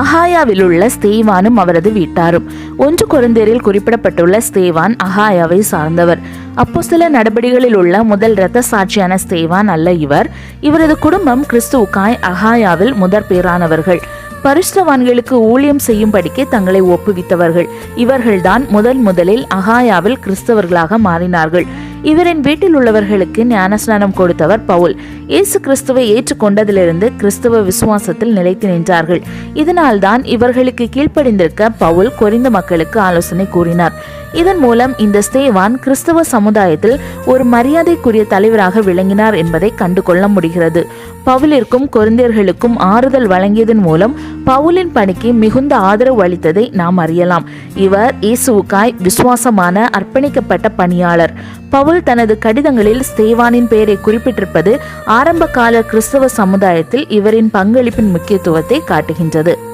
அஹாயாவில் உள்ள ஸ்தேவானும் அவரது வீட்டாரும். ஒன்று குழந்தையில் குறிப்பிடப்பட்டுள்ள ஸ்தேவான் அஹாயாவை சார்ந்தவர். அப்போ சில நடபடிகளில் உள்ள முதல் இரத்த சாட்சியான ஸ்தேவான் அல்ல இவர். இவரது குடும்பம் கிறிஸ்துவுக்காய் அஹாயாவில் முதற் பேரானவர்கள் பரிசுத்தவான்களுக்கு ஊழியம் செய்யும்படிக்கு தங்களை ஒப்புவித்தவர்கள். இவர்கள்தான் முதல் முதலில் அகாயாவில் கிறிஸ்தவர்களாக மாறினார்கள். இவரின் வீட்டில் உள்ளவர்களுக்கு ஞானஸ்நானம் கொடுத்தவர் பவுல். இயேசு கிறிஸ்துவை ஏற்றுக்கொண்டதிலிருந்து கிறிஸ்துவ விசுவாசத்தில் நிலைத்து நின்றார்கள். இதனால்தான் இவர்களுக்கு கீழ்ப்படிந்திருக்க பவுல் கொரிந்த மக்களுக்கு ஆலோசனை கூறினார். இதன் மூலம் இந்த ஸ்தேவான் கிறிஸ்தவ சமுதாயத்தில் ஒரு மரியாதைக்குரிய தலைவராக விளங்கினார் என்பதை கண்டுகொள்ள முடிகிறது. பவுலிற்கும் கொரிந்தியர்களுக்கும் ஆறுதல் வழங்கியதன் மூலம் பவுலின் பணிக்கு மிகுந்த ஆதரவு அளித்ததை நாம் அறியலாம். இவர் இயேசுவுக்காய் விசுவாசமான அர்ப்பணிக்கப்பட்ட பணியாளர். பவுல் தனது கடிதங்களில் ஸ்தேவானின் பெயரை குறிப்பிட்டிருப்பது ஆரம்பகால கிறிஸ்தவ சமுதாயத்தில் இவரின் பங்களிப்பின் முக்கியத்துவத்தை காட்டுகின்றது.